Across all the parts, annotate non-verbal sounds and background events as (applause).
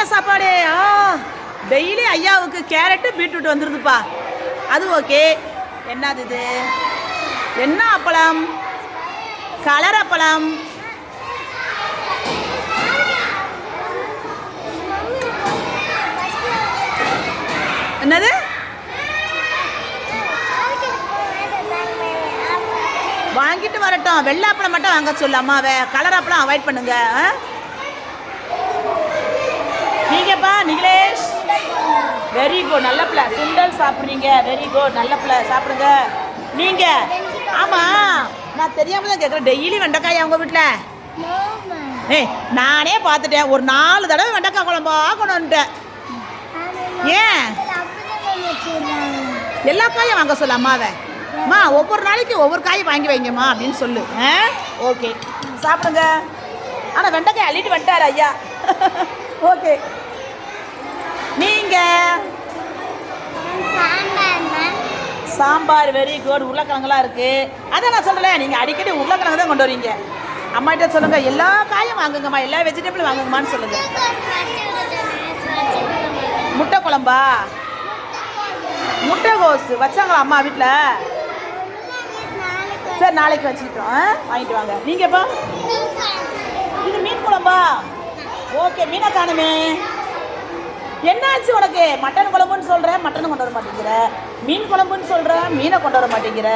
என்ன சாப்பாடு? ஆ டெய்லி ஐயாவுக்கு கேரட்டு பீட்ரூட் வந்துருதுப்பா. அது ஓகே. என்னது இது? என்ன அப்பளம்? கலர் அப்பளம். என்னது? வாங்கிட்டு வரட்டும். வெள்ளை அப்பளம் மட்டும் வாங்க சொல்லு அம்மாவை. கலர் அப்பளம் அவாய்ட் பண்ணுங்க ஆ? நீங்கப்பா நிகிலேஷ் வெரி குட் நல்ல பிள்ளை. சுண்டல் சாப்பிட்றீங்க. வெரி குட் நல்ல பிள்ளை. சாப்பிடுங்க. நீங்க? ஆமா. நான் தெரியாம தான் கேட்குறேன் டெய்லி வெண்டைக்காய் அவங்க வீட்டில் ஏய் நானே பார்த்துட்டேன். ஒரு நாலு தடவை வெண்டைக்காய் குழம்பா வந்துட்டேன். ஏன்? எல்லா காயும் வாங்க சொல்லு அம்மாவை. அம்மா ஒவ்வொரு நாளைக்கு ஒவ்வொரு காய் வாங்கி வைங்கம்மா அப்படின்னு சொல்லு. ஆ? ஓகே. சாப்பிடுங்க. ஆனால் வெண்டைக்காய் அள்ளிட்டு வந்துட்டார் ஐயா. (laughs) ஓகே நீங்கள் சாம்பார் வெரி குட் உருளைக்கிழங்குலாம் இருக்குது அதான் நான் சொல்கிறேன் நீங்கள் அடிக்கடி உருளைக்கிழங்கு தான் கொண்டு வரீங்க. அம்மாகிட்ட சொல்லுங்கள் எல்லா காயும் வாங்குங்கம்மா எல்லா வெஜிடபிளும் வாங்குங்கம்மான்னு சொல்லுங்கள் முட்டை குழம்பா? முட்டை கோஸ் வச்சாங்களா அம்மா வீட்டில் சரி நாளைக்கு வச்சுக்கிட்டோம். ஆ? வாங்கிட்டு வாங்க. நீங்கப்பா இது மீன் குழம்பா? ஓகே மீனை காணுமே. என்னாச்சு உனக்கு? மட்டன் குழம்புன்னு சொல்கிற மட்டன் கொண்டு வர மாட்டேங்கிற. மீன் குழம்புன்னு சொல்கிற மீனை கொண்டு வர மாட்டேங்கிற.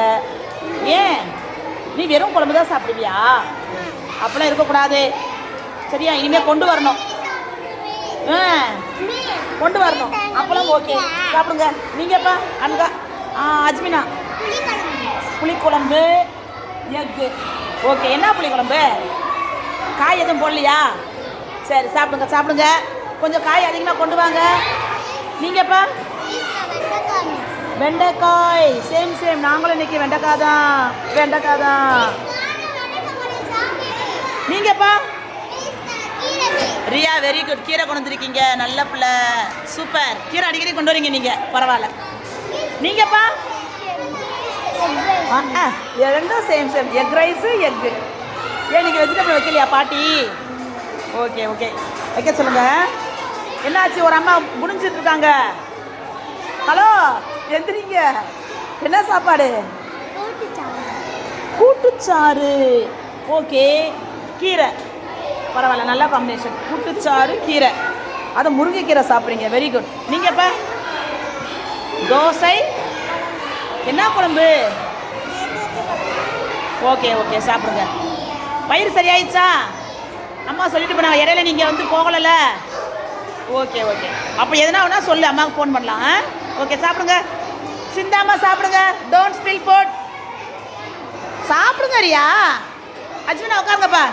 ஏன்? நீ வெறும் குழம்பு தான் சாப்பிடுவியா? அப்படிலாம் இருக்கக்கூடாது. சரியா? இனிமேல் கொண்டு வரணும். ஆ. கொண்டு வரணும். அப்பளம் ஓகே. சாப்பிடுங்க. நீங்கப்பா அனுகா ஆ அஜ்மினா. புளிக்குழம்பு எக்கு. ஓகே. என்ன புளிக்குழம்பு? காய் எதுவும் போடலையா? சரி சாப்பிடுங்க சாப்பிடுங்க. கொஞ்சம் காய் அதிகமாக கொண்டு வாங்க. நீங்கப்பா வெண்டைக்காய். சேம் சேம் நாங்களும் இன்னைக்கு வெண்டைக்காய் தான். வெண்டைக்காய் தான். நீங்கப்பா ரியா வெரி குட் கீரை கொண்டு வந்துருக்கீங்க. நல்ல பிள்ளை. சூப்பர் கீரை அடிக்கடி கொண்டு வரீங்க நீங்கள் பரவாயில்ல. நீங்கப்பா ஆ ரெண்டும் same same egg rice egg ஏன் நீங்கள் வெஜிடபிள் வைக்கலையா பாட்டி? ஓகே ஓகே வைக்க சொல்லுங்கள் என்னாச்சு? ஒரு அம்மா குனிஞ்சிட்டு இருக்காங்க. ஹலோ எந்திரிங்க. என்ன சாப்பாடு? கூட்டுச்சாறு. ஓகே. கீரை. பரவாயில்ல நல்ல காம்பினேஷன் கூட்டுச்சாறு கீரை. அதை முருங்கைக்கீரை சாப்பிட்றீங்க. வெரி குட் நீங்கள் இப்போ? தோசை. என்ன குழம்பு? Okay okay. சாப்பிடுங்க. வயிறு சரியாயிடுச்சா? அம்மா சொல்லிட்டு போனாங்க. இடையில நீங்கள் வந்து போகலைல்ல ஓகே ஓகே. அப்போ எதனா வேணா சொல்லு அம்மாவுக்கு ஃபோன் பண்ணலாம் ஆ? ஓகே சாப்பிடுங்க. சிந்தாமா சாப்பிடுங்க. டோன்ட் ஸ்பில் போட் சாப்பிடுங்க ரியா. அஜ்மினா உட்காருங்கப்பா.